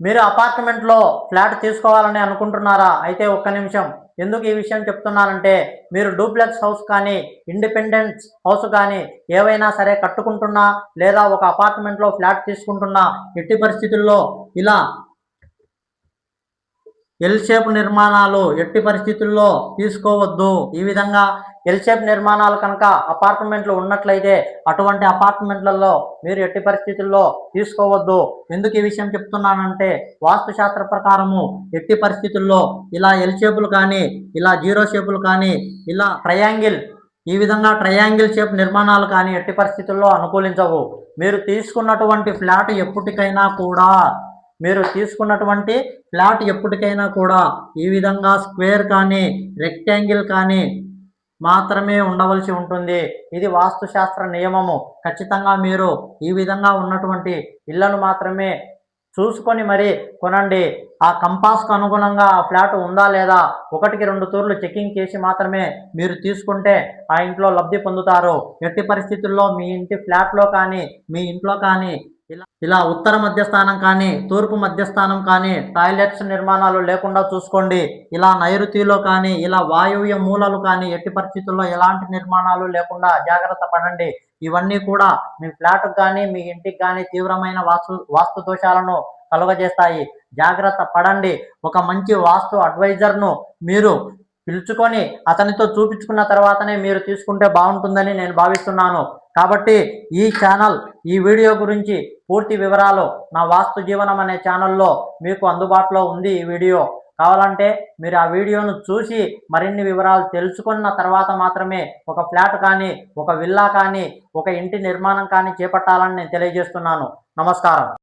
మీరు అపార్ట్మెంట్లో ఫ్లాట్ తీసుకోవాలని అనుకుంటున్నారా? అయితే ఒక్క నిమిషం. ఎందుకు ఈ విషయం చెప్తున్నానంటే మీరు డూప్లెక్స్ హౌస్ కానీ ఇండిపెండెన్స్ హౌస్ కానీ ఏవైనా సరే కట్టుకుంటున్నా లేదా ఒక అపార్ట్మెంట్లో ఫ్లాట్ తీసుకుంటున్నా ఎట్టి పరిస్థితుల్లో ఇలా ఎల్ షేప్ నిర్మాణాలు ఎట్టి పరిస్థితుల్లో తీసుకోవద్దు. ఈ విధంగా ఎల్ షేప్ నిర్మాణాలు కనుక అపార్ట్మెంట్లు ఉన్నట్లయితే అటువంటి అపార్ట్మెంట్లలో మీరు ఎట్టి పరిస్థితుల్లో తీసుకోవద్దు. ఎందుకు ఈ విషయం చెప్తున్నానంటే వాస్తుశాస్త్ర ప్రకారము ఎట్టి పరిస్థితుల్లో ఇలా ఎల్ షేపులు కానీ ఇలా జీరో షేపులు కానీ ఇలా ట్రయాంగిల్ ఈ విధంగా ట్రయాంగిల్ షేప్ నిర్మాణాలు కానీ ఎట్టి పరిస్థితుల్లో అనుకూలించవు. మీరు తీసుకున్నటువంటి ఫ్లాట్ ఎప్పటికైనా కూడా మీరు తీసుకున్నటువంటి ఫ్లాట్ ఎప్పటికైనా కూడా ఈ విధంగా స్క్వేర్ కానీ రెక్టాంగిల్ కానీ మాత్రమే ఉండవలసి ఉంటుంది. ఇది వాస్తుశాస్త్ర నియమము. ఖచ్చితంగా మీరు ఈ విధంగా ఉన్నటువంటి ఇళ్ళను మాత్రమే చూసుకొని మరి కొనండి. ఆ కంపాస్కు అనుగుణంగా ఆ ఫ్లాట్ ఉందా లేదా ఒకటికి రెండు తూర్లు చెకింగ్ చేసి మాత్రమే మీరు తీసుకుంటే ఆ ఇంట్లో లబ్ధి పొందుతారు. ఎట్టి పరిస్థితుల్లో మీ ఇంటి ఫ్లాట్లో కానీ మీ ఇంట్లో కానీ ఇలా ఉత్తర మధ్యస్థానం కానీ తూర్పు మధ్యస్థానం కానీ టాయిలెట్స్ నిర్మాణాలు లేకుండా చూసుకోండి. ఇలా నైరుతిలో కానీ ఇలా వాయువ్య మూలలు కానీ ఎట్టి పరిస్థితుల్లో ఎలాంటి నిర్మాణాలు లేకుండా జాగ్రత్త పడండి. ఇవన్నీ కూడా మీ ఫ్లాట్కు కానీ మీ ఇంటికి కానీ తీవ్రమైన వాస్తు వాస్తు దోషాలను కలుగజేస్తాయి. జాగ్రత్త పడండి. ఒక మంచి వాస్తు అడ్వైజర్ను మీరు పిలుచుకొని అతనితో చూపించుకున్న తర్వాతనే మీరు తీసుకుంటే బాగుంటుందని నేను భావిస్తున్నాను. కాబట్టి ఈ ఛానల్ ఈ వీడియో గురించి పూర్తి వివరాలు నా వాస్తు జీవనం అనే ఛానల్లో మీకు అందుబాటులో ఉంది ఈ వీడియో. కావాలంటే మీరు ఆ వీడియోను చూసి మరిన్ని వివరాలు తెలుసుకున్న తర్వాత మాత్రమే ఒక ఫ్లాట్ కానీ ఒక విల్లా కానీ ఒక ఇంటి నిర్మాణం కానీ చేపట్టాలని నేను తెలియజేస్తున్నాను. నమస్కారం.